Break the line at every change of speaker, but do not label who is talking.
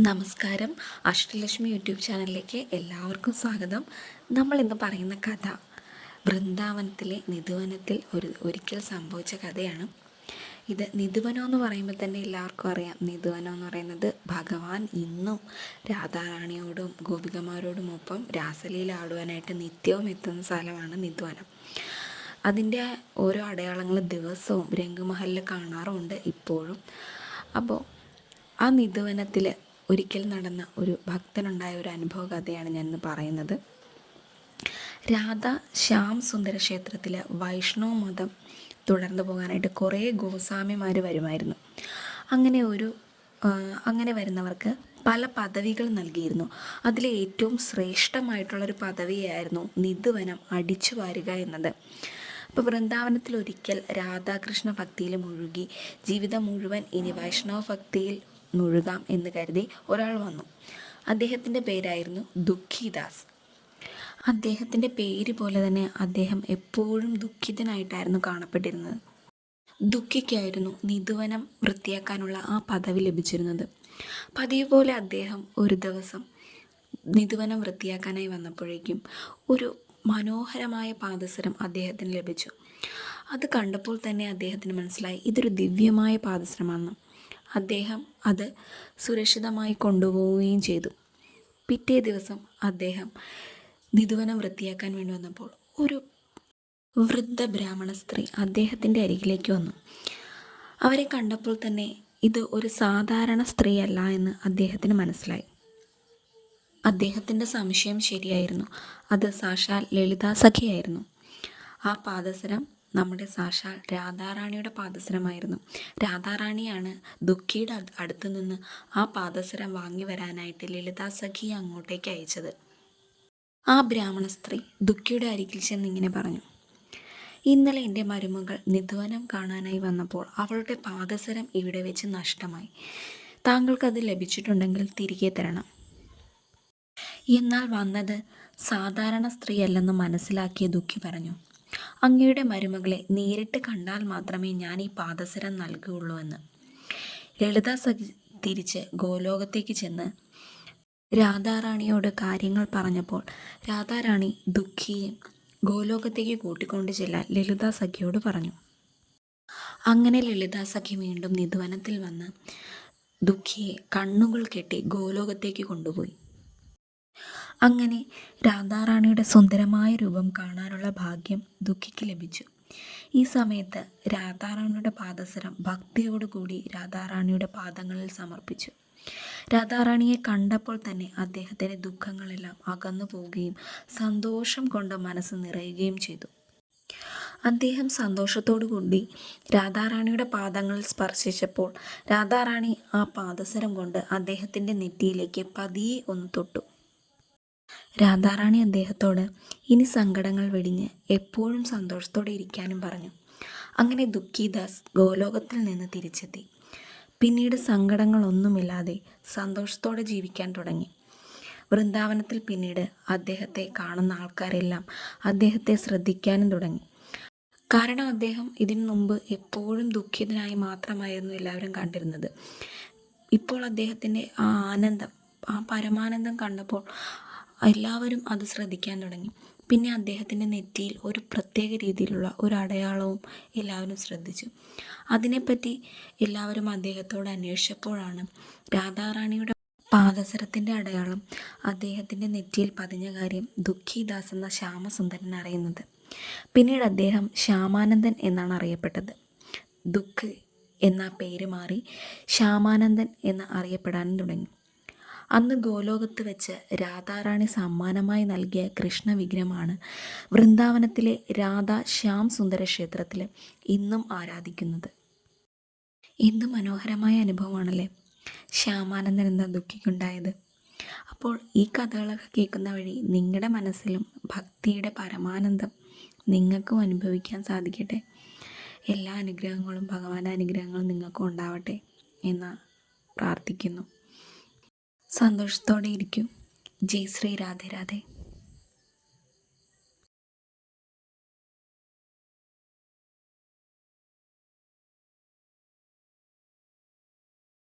നമസ്കാരം. അഷ്ടലക്ഷ്മി യൂട്യൂബ് ചാനലിലേക്ക് എല്ലാവർക്കും സ്വാഗതം. നമ്മൾ ഇന്ന് പറയുന്ന കഥ വൃന്ദാവനത്തിലെ നിധുവനത്തിൽ ഒരു ഒരിക്കൽ സംഭവിച്ച കഥയാണ്. ഇത് നിധുവനം എന്ന് പറയുമ്പോൾ തന്നെ എല്ലാവർക്കും അറിയാം. നിധുവനം എന്ന് പറയുന്നത് ഭഗവാൻ ഇന്നും രാധാറാണിയോടും ഗോപികമാരോടും ഒപ്പം രാസലീല ആടുവാനായിട്ട് നിത്യവും എത്തുന്ന സ്ഥലമാണ് നിധുവനം. അതിന്റെ ഓരോ അടയാളങ്ങൾ ദിവസവും രംഗമഹലിൽ കാണാറുമുണ്ട് ഇപ്പോഴും. അപ്പോൾ ആ നിധുവനത്തിൽ ഒരിക്കൽ നടന്ന ഒരു ഭക്തനുണ്ടായ ഒരു അനുഭവ കഥയാണ് ഇന്ന് പറയുന്നത്. രാധ ശ്യാം സുന്ദര ക്ഷേത്രത്തിൽ വൈഷ്ണവ മതം തുടർന്നു പോകാനായിട്ട് കുറേ ഗോസ്വാമിമാർ വരുമായിരുന്നു. അങ്ങനെ ഒരു അങ്ങനെ വരുന്നവർക്ക് പല പദവികൾ നൽകിയിരുന്നു. അതിലെ ഏറ്റവും ശ്രേഷ്ഠമായിട്ടുള്ളൊരു പദവിയായിരുന്നു നിധുവനം അടിച്ചു വാരുക എന്നത്. അപ്പോൾ വൃന്ദാവനത്തിൽ ഒരിക്കൽ രാധാകൃഷ്ണ ഭക്തിയിൽ മുഴുകി. ജീവിതം മുഴുവൻ ഇനി വൈഷ്ണവ ഭക്തിയിൽ മുഴുകാം എന്ന് കരുതി ഒരാൾ വന്നു. അദ്ദേഹത്തിന്റെ പേരായിരുന്നു ദുഃഖിദാസ്. അദ്ദേഹത്തിന്റെ പേര് പോലെ തന്നെ അദ്ദേഹം എപ്പോഴും ദുഃഖിതനായിട്ടായിരുന്നു കാണപ്പെട്ടിരുന്നത്. ദുഃഖിക്കായിരുന്നു നിധുവനം വൃത്തിയാക്കാനുള്ള ആ പദവി ലഭിച്ചിരുന്നത്. പതിവ് പോലെ അദ്ദേഹം ഒരു ദിവസം നിധുവനം വൃത്തിയാക്കാനായി വന്നപ്പോഴേക്കും ഒരു മനോഹരമായ പാദസരം അദ്ദേഹത്തിന് ലഭിച്ചു. അത് കണ്ടപ്പോൾ തന്നെ അദ്ദേഹത്തിന് മനസ്സിലായി ഇതൊരു ദിവ്യമായ പാദസരമാണെന്ന്. അദ്ദേഹം അത് സുരക്ഷിതമായി കൊണ്ടുപോവുകയും ചെയ്തു. പിറ്റേ ദിവസം അദ്ദേഹം നിധുവനം വൃത്തിയാക്കാൻ വേണ്ടി വന്നപ്പോൾ ഒരു വൃദ്ധ ബ്രാഹ്മണ സ്ത്രീ അദ്ദേഹത്തിന്റെ അരികിലേക്ക് വന്നു. അവരെ കണ്ടപ്പോൾ തന്നെ ഇത് ഒരു സാധാരണ സ്ത്രീയല്ല എന്ന് അദ്ദേഹത്തിന് മനസ്സിലായി. അദ്ദേഹത്തിന്റെ സംശയം ശരിയായിരുന്നു. അത് സാക്ഷാൽ ലളിതാ സഖിയായിരുന്നു ആ പാദസരം നമ്മുടെ സാക്ഷാൽ രാധാറാണിയുടെ പാദസരമായിരുന്നു. രാധാറാണിയാണ് ദുഃഖിയുടെ അടുത്തു നിന്ന് ആ പാദസരം വാങ്ങി വരാനായിട്ട് ലളിതാ സഖി അങ്ങോട്ടേക്ക് അയച്ചത്. ആ ബ്രാഹ്മണ സ്ത്രീ ദുഃഖിയുടെ അരികിൽ ചെന്ന് ഇങ്ങനെ പറഞ്ഞു ഇന്നലെ എന്റെ മരുമകൾ നിധുവനം കാണാനായി വന്നപ്പോൾ അവളുടെ പാദസരം ഇവിടെ വെച്ച് നഷ്ടമായി. താങ്കൾക്കത് ലഭിച്ചിട്ടുണ്ടെങ്കിൽ തിരികെ തരണം. എന്നാൽ വന്നത് സാധാരണ സ്ത്രീയല്ലെന്ന് മനസ്സിലാക്കിയ ദുഃഖി പറഞ്ഞു അങ്ങയുടെ മരുമകളെ നേരിട്ട് കണ്ടാൽ മാത്രമേ ഞാൻ ഈ പാദസരം നൽകുകയുള്ളൂ എന്ന്. ലളിത സഖി തിരിച്ച് ഗോലോകത്തേക്ക് ചെന്ന് രാധാറാണിയോട് കാര്യങ്ങൾ പറഞ്ഞപ്പോൾ രാധാറാണി ദുഃഖിയെ ഗോലോകത്തേക്ക് കൂട്ടിക്കൊണ്ട് ചെല്ലാൻ ലളിത സഖിയോട് പറഞ്ഞു. അങ്ങനെ ലളിത സഖി വീണ്ടും നിധുവനത്തിൽ വന്ന് ദുഃഖിയെ കണ്ണുകൾ കെട്ടി ഗോലോകത്തേക്ക് കൊണ്ടുപോയി. അങ്ങനെ രാധാറാണിയുടെ സുന്ദരമായ രൂപം കാണാനുള്ള ഭാഗ്യം ദുഃഖിക്ക് ലഭിച്ചു. ഈ സമയത്ത് രാധാറാണിയുടെ പാദസരം ഭക്തിയോടുകൂടി രാധാറാണിയുടെ പാദങ്ങളിൽ സമർപ്പിച്ചു. രാധാറാണിയെ കണ്ടപ്പോൾ തന്നെ അദ്ദേഹത്തിന്റെ ദുഃഖങ്ങളെല്ലാം അകന്നു പോവുകയും സന്തോഷം കൊണ്ട് മനസ്സ് നിറയുകയും ചെയ്തു. അദ്ദേഹം സന്തോഷത്തോടു കൂടി രാധാറാണിയുടെ പാദങ്ങൾ സ്പർശിച്ചപ്പോൾ രാധാറാണി ആ പാദസരം കൊണ്ട് അദ്ദേഹത്തിന്റെ നെറ്റിയിലേക്ക് പതിയെ ഒന്ന് തൊട്ടു. രാധാറാണി അദ്ദേഹത്തോട് ഇനി സങ്കടങ്ങൾ വെടിഞ്ഞ് എപ്പോഴും സന്തോഷത്തോടെ ഇരിക്കാനും പറഞ്ഞു. അങ്ങനെ ദുഃഖിദാസ് ഗോലോകത്തിൽ നിന്ന് തിരിച്ചെത്തി. പിന്നീട് സങ്കടങ്ങളൊന്നുമില്ലാതെ സന്തോഷത്തോടെ ജീവിക്കാൻ തുടങ്ങി. വൃന്ദാവനത്തിൽ പിന്നീട് അദ്ദേഹത്തെ കാണുന്ന ആൾക്കാരെല്ലാം അദ്ദേഹത്തെ ശ്രദ്ധിക്കാനും തുടങ്ങി. കാരണം അദ്ദേഹം ഇതിനു മുമ്പ് എപ്പോഴും ദുഃഖിതനായി മാത്രമായിരുന്നു എല്ലാവരും കണ്ടിരുന്നത്. ഇപ്പോൾ അദ്ദേഹത്തിന്റെ ആ ആനന്ദം ആ പരമാനന്ദം കണ്ടപ്പോൾ എല്ലാവരും അത് ശ്രദ്ധിക്കാൻ തുടങ്ങി. പിന്നെ അദ്ദേഹത്തിന്റെ നെറ്റിയിൽ ഒരു പ്രത്യേക രീതിയിലുള്ള ഒരു അടയാളവും എല്ലാവരും ശ്രദ്ധിച്ചു. അതിനെപ്പറ്റി എല്ലാവരും അദ്ദേഹത്തോട് അന്വേഷിച്ചപ്പോഴാണ് രാധാറാണിയുടെ പാദസരത്തിന്റെ അടയാളം അദ്ദേഹത്തിന്റെ നെറ്റിയിൽ പതിഞ്ഞ കാര്യം ദുഃഖിദാസ് എന്ന ശ്യാമസുന്ദരൻ അറിയുന്നത്. പിന്നീട് അദ്ദേഹം ശ്യാമാനന്ദൻ എന്നാണ് അറിയപ്പെട്ടത്. ദുഃഖ് എന്ന പേര് മാറി ശ്യാമാനന്ദൻ എന്ന് അറിയപ്പെടാനും തുടങ്ങി. അന്ന് ഗോലോകത്ത് വെച്ച് രാധാറാണി സമ്മാനമായി നൽകിയ കൃഷ്ണ വിഗ്രഹമാണ് വൃന്ദാവനത്തിലെ രാധാ ശ്യാം സുന്ദര ക്ഷേത്രത്തിൽ ഇന്നും ആരാധിക്കുന്നത്. എന്ത് മനോഹരമായ അനുഭവമാണല്ലേ ശ്യാമാനന്ദൻ എന്ന ദുഃഖിക്കുണ്ടായത്. അപ്പോൾ ഈ കഥകളൊക്കെ കേൾക്കുന്ന വഴി നിങ്ങളുടെ മനസ്സിലും ഭക്തിയുടെ പരമാനന്ദം നിങ്ങൾക്കും അനുഭവിക്കാൻ സാധിക്കട്ടെ. എല്ലാ അനുഗ്രഹങ്ങളും ഭഗവാന്റെ അനുഗ്രഹങ്ങളും നിങ്ങൾക്കും ഉണ്ടാവട്ടെ എന്ന് പ്രാർത്ഥിക്കുന്നു. സന്തോഷത്തോടെ ഇരിക്കും. ജയ് ശ്രീ രാധേ രാധേ.